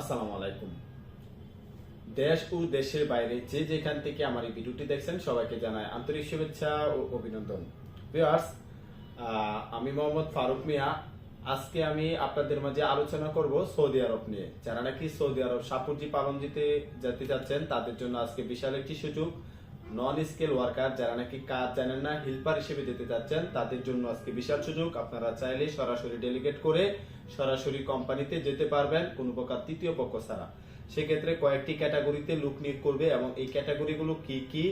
আসসালামু আলাইকুম। দেশ ও দেশের বাইরে যে যেখান থেকে আমার এই ভিডিওটি দেখছেন, সবাইকে জানাই আন্তরিক শুভেচ্ছা ও অভিনন্দন। ভিউয়ার্স আমি মোহাম্মদ ফারুক মিয়া। আজকে আমি আপনাদের মাঝে আলোচনা করব সৌদি আরব নিয়ে। যারা নাকি সৌদি আরব সাপুরজি পালনজিতে যেতে যাচ্ছেন, তাদের জন্য আজকে বিশাল একটি সুযোগ। নন স্কেল ওয়ার্কার যারা নাকি কাজ জানেন না হেল্পার হিসেবে যেতে চাচ্ছেন, তাদের জন্য আজকে বিশাল সুযোগ। আপনারা চাইলে সরাসরি ডেলিগেট করে সরাসরি কোম্পানিতে যেতে পারবেন, কোনো প্রকার তৃতীয় পক্ষ ছাড়া। সেক্ষেত্রে কয়েকটি ক্যাটাগরিতে লুক নিয়োগ করবে এবং এই ক্যাটাগরিগুলো কি কি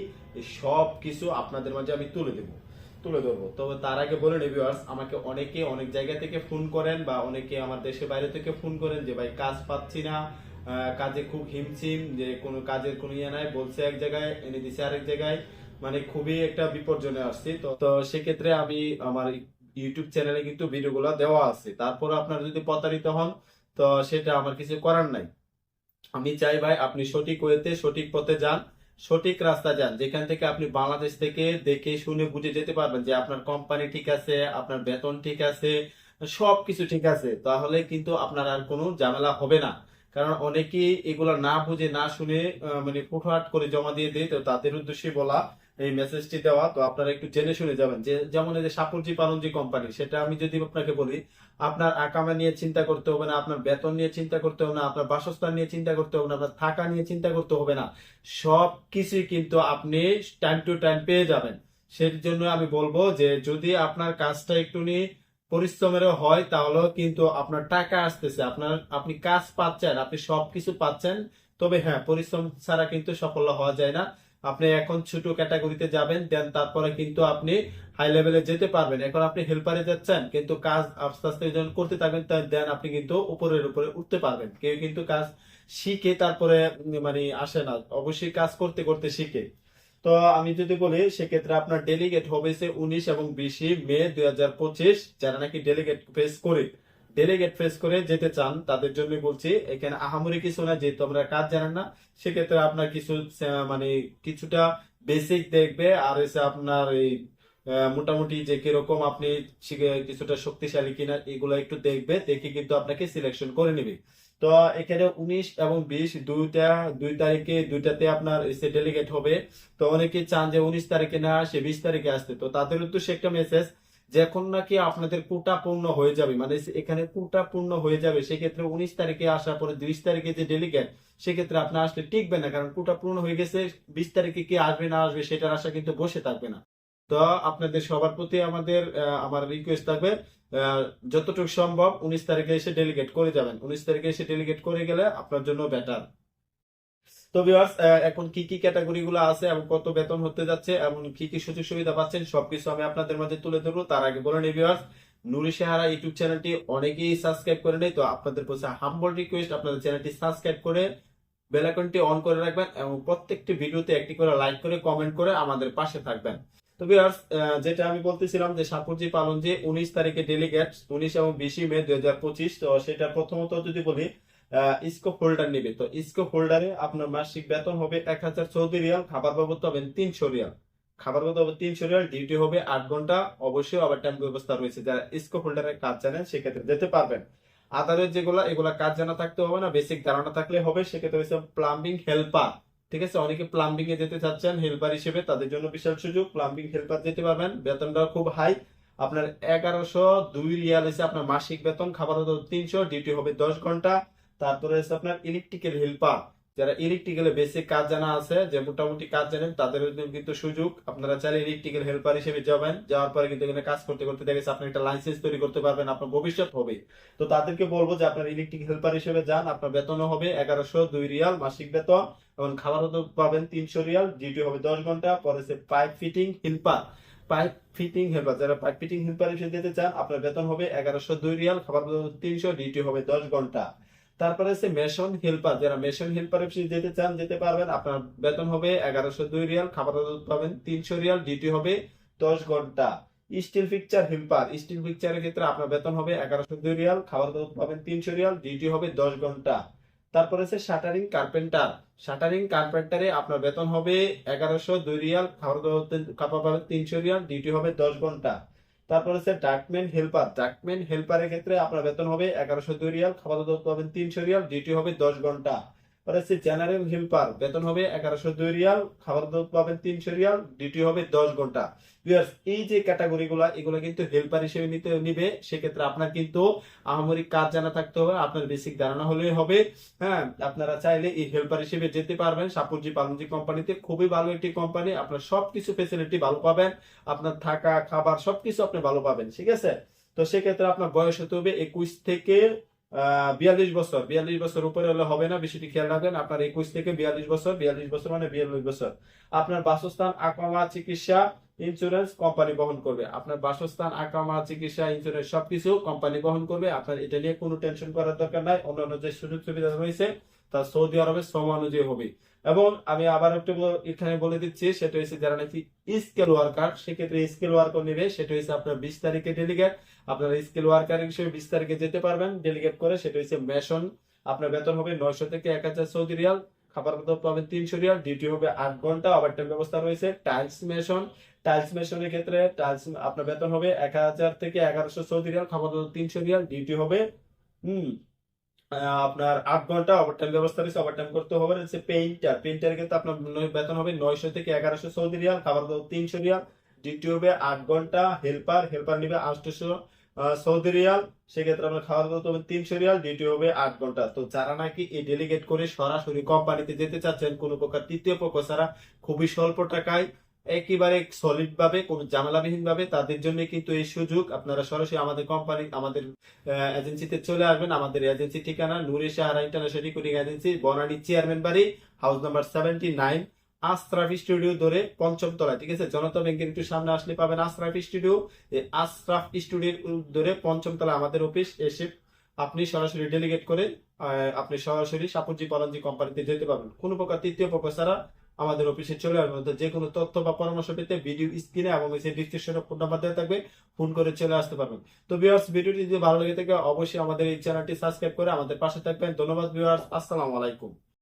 সব কিছু আপনাদের মাঝে আমি তুলে দেবো। তুলে ধরবো। তবে তার আগে বলে নেই আমাকে অনেকে অনেক জায়গা থেকে ফোন করেন বা অনেকে আমার দেশের বাইরে থেকে ফোন করেন যে, ভাই, কাজ পাচ্ছি না কাজে খুব হিমশিম, যে কোনো কাজের কোনো ইয়ে নাই, বলছে এক জায়গায়, এনে দিছে আরেক জায়গায়। মানে খুবই একটা বিপর্যনে আসছি। তো তো সেক্ষেত্রে আমি আমার ইউটিউব চ্যানেলে কিন্তু ভিডিওগুলো দেওয়া আছে। তারপর আপনারা যদি প্রতারিত হন, তো সেটা আমার কিছু করার নাই। আমি চাই ভাই, আপনি সঠিক ওয়েতে, সঠিক পথে যান, সঠিক রাস্তা যান। যেখান থেকে আপনি বাংলাদেশ থেকে দেখে শুনে বুঝে যেতে পারবেন যে আপনার কোম্পানি ঠিক আছে, আপনার বেতন ঠিক আছে সব কিছু ঠিক আছে। তাহলে কিন্তু আপনার আর কোনো ঝামেলা হবে না। কারণ অনেকেই এগুলো না বুঝে, না শুনে মানে ফুটহাট করে জমা দিয়ে দেয়। তো তাদের উদ্দেশ্যে বলা এই মেসেজটি দেওয়া। তো আপনারা একটু জেনে শুনে যাবেন যে, যেমন এই যে সাপুরজি পালনজি কোম্পানি সেটা আমি যদি আপনাকে বলি, আপনার আকামা নিয়ে চিন্তা করতে হবে না, আপনার বেতন নিয়ে চিন্তা করতে হবে না, আপনার বাসস্থান নিয়ে চিন্তা করতে হবে না, আপনার থাকা নিয়ে চিন্তা করতে হবে না। সব কিছুই কিন্তু আপনি টাইম টু টাইম পেয়ে যাবেন। সেই জন্য আমি বলব যে, যদি আপনার কাজটা একটু নিয়ে পরিশ্রমেরও হয়, তাহলেও কিন্তু আপনার টাকা আসতেছে। আপনার, আপনি কাজ পাচ্ছেন, আপনি সবকিছু পাচ্ছেন, তবে হ্যাঁ পরিশ্রম ছাড়া কিন্তু সফল হওয়া যায় না। আপনি এখন ছোট ক্যাটাগরিতে যাবেন, দেন তারপরে কিন্তু আপনি হাই লেভেলে যেতে পারবেন। এখন আপনি হেল্পারে যাচ্ছেন, কিন্তু কাজ আস্তে আস্তে যখন করতে থাকবেন দেন আপনি কিন্তু উপরের উপরে উঠতে পারবেন। কেউ কিন্তু কাজ শিখে তারপরে মানে আসে না। অবশ্যই কাজ করতে করতে শিখে। তো আমি যদি বলি, সেক্ষেত্রে আপনার ডেলিগেট হবে সে উনিশ এবং বিশে মে দুই হাজার পঁচিশ। যারা নাকি ডেলিগেট ফেস করে ডেলিগেট ফেস করে যেতে চান, তাদের জন্য বলছি, এখানে আহামরি কিছু না, যেহেতু আমরা কাজ জানেন না, সেক্ষেত্রে আপনার কিছু মানে কিছুটা বেসিক দেখবে, আর এসে আপনার এই মোটামুটি যে কীরকম আপনি কিছুটা শক্তিশালী কিনা, এগুলো একটু দেখবে, দেখে কিন্তু আপনাকে সিলেকশন করে নেবে। তো এখানে উনিশ এবং বিশ দুইটা, দুই তারিখে দুইটাতে আপনার এসে ডেলিগেট হবে। তো অনেকে চান যে উনিশ তারিখে না আসে, বিশ তারিখে আসতে। তো তাদের উদ্দেশ্যে একটা মেসেজ যখন নাকি আপনাদের কোটা পূর্ণ হয়ে যাবে মানে এখানে কোটা পূর্ণ হয়ে যাবে, সেক্ষেত্রে উনিশ তারিখে আসার পরে বিশ তারিখে যে ডেলিগেট সেক্ষেত্রে আপনার আসলে টিকবে না, কারণ কোটা পূর্ণ হয়ে গেছে, বিশ তারিখে কি আসবে না আসবে, সেটার আশা কিন্তু বসে থাকবে না। তো আপনাদের সবার প্রতি আমাদের আমার রিকোয়েস্ট থাকবে যতটুকু সম্ভব উনিশ তারিখে এসে ডেলিগেট করে যাবেন। উনিশ তারিখে এসে ডেলিগেট করে গেলে আপনার জন্য বেটার তো ভিউয়ার্স এখন কি কি ক্যাটাগরি গুলো আছে এবং কত বেতন হতে যাচ্ছে এবং কি কি সুযোগ সুবিধা পাচ্ছেন, সবকিছু আমি আপনাদের মাঝে তুলে ধরবো। তার আগে বলে নিই ভিউয়ার্স নুরি সাহারা ইউটিউব চ্যানেলটি অনেকেই সাবস্ক্রাইব করে নেই, তো আপনাদের কাছে হাম্বল রিকোয়েস্ট আপনাদের চ্যানেলটি সাবস্ক্রাইব করে বেল অন করে রাখবেন এবং প্রত্যেকটি ভিডিওতে একটি করে লাইক করে কমেন্ট করে আমাদের পাশে থাকবেন। তো ভিউয়ার্স যেটা আমি বলতেছিলাম যে সাপুরজি পালন যে উনিশ তারিখে ডেলিগেট উনিশ এবং বিশে মে দুই হাজার পঁচিশ, তো সেটা প্রথমত যদি বলি স্কোপ হোল্ডার নেবে। তো স্কোপ হোল্ডারে আপনার মাসিক বেতন হবে এক হাজার চৌদ্দ রিয়াল, খাবার বাবদ পাবেন তিনশো রিয়াল। খাবার বাবদ হবে তিনশো রিয়াল ডিউটি হবে আট ঘণ্টা, অবশ্যই ওভার টাইম ব্যবস্থা রয়েছে। যারা স্কোপ হোল্ডারের কাজ জানেন, সেক্ষেত্রে যেতে পারবেন। আদারের যেগুলা, এগুলা কাজ জানা থাকতে হবে না বেসিক ধারণা থাকলে হবে, সেক্ষেত্রে হচ্ছে প্লাম্বিং হেল্পার ঠিক আছে, অনেকে প্লাম্বিং এ যেতে চাচ্ছেন হেল্পার হিসেবে তাদের জন্য বিশাল সুযোগ। প্লাম্বিং হেল্পার যেতে পারবেন বেতনটা খুব হাই আপনার এগারোশো দুই রিয়াল এসে আপনার মাসিক বেতন, খাবার হতো তিনশো ডিউটি হবে দশ ঘণ্টা। তারপরে হচ্ছে আপনার ইলেকট্রিক্যাল হেল্পার যারা ইলেকট্রিক্যালে বেসিক কাজ জানা আছে, যে মোটামুটি কাজ জানেন, তাদের কিন্তু সুযোগ। আপনারা চাইলে ইলেকট্রিক্যাল হেল্পার হিসেবে যাবেন। যাওয়ার পরে কিন্তু এখানে কাজ করতে করতে দেখেছে আপনি একটা লাইসেন্স তৈরি করতে পারবেন, আপনার ভবিষ্যৎ হবে। তো তাদেরকে বলব যে আপনার ইলেকট্রিক হেল্পার হিসেবে যান, আপনার বেতনও হবে এগারোশো দুই রিয়াল মাসিক বেতন এবং খাবার পাবেন তিনশো রিয়াল ডিউটি হবে দশ ঘণ্টা, পরে সে pipe fitting helper pipe fitting helper যারা পাইপ ফিটিং হেল্পার হিসেবে যেতে চান, আপনার বেতন হবে এগারোশো দুই রিয়াল, খাবার তিনশো ডিউটি হবে দশ ঘণ্টা। তারপরে হচ্ছে মেশন হেল্পার। যারা মেশন হেল্পার যেতে চান, যেতে পারবেন। আপনার বেতন হবে এগারোশো দুই রিয়াল খাবার পাবেন তিনশো রিয়াল, ডিউটি হবে দশ ঘণ্টা। Still picture helper. স্টিল পিকচারের ক্ষেত্রে আপনার বেতন হবে এগারোশো দুই রিয়াল খাবার পাবেন তিনশো রিয়াল, ডিউটি হবে দশ ঘণ্টা। তারপরে হচ্ছে শাটারিং কার্পেন্টার। শাটারিং কার্পেন্টারে আপনার বেতন হবে এগারোশো দুই রিয়াল খাবার খাবার পাবেন তিনশো রিয়াল, ডিউটি হবে দশ ঘণ্টা। তারপর হচ্ছে ডাকম্যান হেল্পার ডাকম্যান হেল্পারের ক্ষেত্রে আপনার বেতন হবে এগারোশো দুই রিয়াল খাবার দাওয়া পাবেন তিনশো রিয়াল ডিউটি হবে দশ ঘণ্টা। হচ্ছে জেনারেল হেল্পার। বেতন হবে এগারোশো দুই রিয়াল, খাবার দাবার পাবেন তিনশো রিয়াল, ডিউটি হবে দশ ঘণ্টা। এই যে ক্যাটাগরিগুলো, এগুলো কিন্তু হেল্পার হিসেবে নিতে নিবে। সেক্ষেত্রে আপনার কিন্তু আহামরি কাজ জানা থাকতে হবে, আপনার বেসিক ধারণা হলেই হবে। হ্যাঁ আপনারা চাইলে এই হেল্পার হিসেবে যেতে পারবেন। সাপুরজি পালনজি কোম্পানিতে খুবই ভালো একটি কোম্পানি। আপনার সবকিছু ফেসিলিটি ভালো পাবেন। আপনার থাকা, খাবার সবকিছু আপনি ভালো পাবেন, ঠিক আছে? তো সেক্ষেত্রে আপনার বয়স হতে হবে একুশ থেকে বিয়াল্লিশ বছর। বিয়াল্লিশ বছর উপরে হলে হবে না বিষয়টি খেয়াল রাখবেন। আপনার একুশ থেকে বিয়াল্লিশ বছর বিয়াল্লিশ বছর মানে বিয়াল্লিশ বছর। আপনার বাসস্থান, আকামা, চিকিৎসা ইন্স্যুরেন্স কোম্পানি বহন করবে। আপনার বাসস্থান আকামা চিকিৎসা ইন্স্যুরেন্স সবকিছু কোম্পানি বহন করবে। আপনার এটা নিয়ে কোনো টেনশন করার দরকার নাই। অন্যান্য যে সুযোগ সুবিধা রয়েছে, তা সৌদি আরবের শ্রম অনুযায়ী হবে। এবং আমি আবার একটু এখানে বলে দিচ্ছি, সেটা হচ্ছে যারা নাকি স্কেল ওয়ার্কার সেক্ষেত্রে স্কেল ওয়ার্কার নেবে। সেটা হচ্ছে আপনার বিশ তারিখে ডেলিগেট আপনার স্কেল ওয়ার্কার হিসেবে বিশ তারিখে যেতে পারবেন। ডেলিগেট করে সেটা হচ্ছে মেশন আপনার বেতন হবে নয়শো থেকে এক হাজার সৌদি রিয়াল। খাবার দাবার পাবেন তিনশো রিয়াল। ডিউটি হবে আট ঘণ্টা। ওভার টাইম ব্যবস্থা রয়েছে। টাইলস মেশন টাইলস মেশনের ক্ষেত্রে টাইলস, আপনার বেতন হবে এক হাজার থেকে এগারোশো সৌদি রিয়াল খাবার দাবার তিনশো রিয়াল, ডিউটি হবে, হুম আপনার আট ঘণ্টা ওভারটাইম ব্যবস্থা রয়েছে ওভারটাইম করতে হবে হচ্ছে পেইন্টার পেইন্টার ক্ষেত্রে আপনার বেতন হবে নয়শো থেকে এগারোশো সৌদি রিয়াল খাবার দাবার তিনশো রিয়াল, ডিউটি হবে আট ঘণ্টা হেল্পার হেল্পার নিবে আটশোশো সৌদি রিয়াল, সেক্ষেত্রে আপনার খাওয়া দাওয়া হবে তিনশো রিয়াল, ডিউটি হবে আট ঘণ্টা। তো যারা নাকি এই ডেলিগেট করে সরাসরি কোম্পানিতে যেতে চাচ্ছেন, কোনো প্রকার তৃতীয় পক্ষ ছাড়া, খুবই স্বল্প টাকায় একেবারে সলিড ভাবে, কোনো ঝামেলাবিহীন ভাবে, তাদের জন্য কিন্তু এই সুযোগ। আপনারা সরাসরি আমাদের কোম্পানি আমাদের এজেন্সিতে চলে আসবেন। আমাদের এজেন্সি ঠিকানা, Nure Sahara international recruiting agency Banani chairman বাড়ি house number seventy nine Ashraf studio ধরে পঞ্চম তলায়। ঠিক আছে? জনতা ব্যাংকের একটু সামনে আসলে পাবেন আশরাফ স্টুডিও আশরাফ স্টুডিও ধরে পঞ্চম তলায় আমাদের অফিস এসে আপনি সরাসরি ডেলিগেট করে আপনি সরাসরি সাপুজি পরাঞ্জি কোম্পানিতে যেতে পারবেন। কোনো প্রকার তৃতীয় পক্ষ ছাড়া আমাদের অফিসে চলে আসবেন তো যে কোনো তথ্য বা পরামর্শ পেতে ভিডিও স্ক্রিনে এবং এই ডিসক্রিপশনে ফোন নাম্বার দেওয়া থাকবে ফোন করে চলে আসতে পারবেন। তো ভিউয়ার্স ভিডিওটি যদি ভালো লেগে থাকে, অবশ্যই আমাদের এই চ্যানেলটি সাবস্ক্রাইব করে আমাদের পাশে থাকবেন। ধন্যবাদ ভিউয়ার্স আসসালামু আলাইকুম।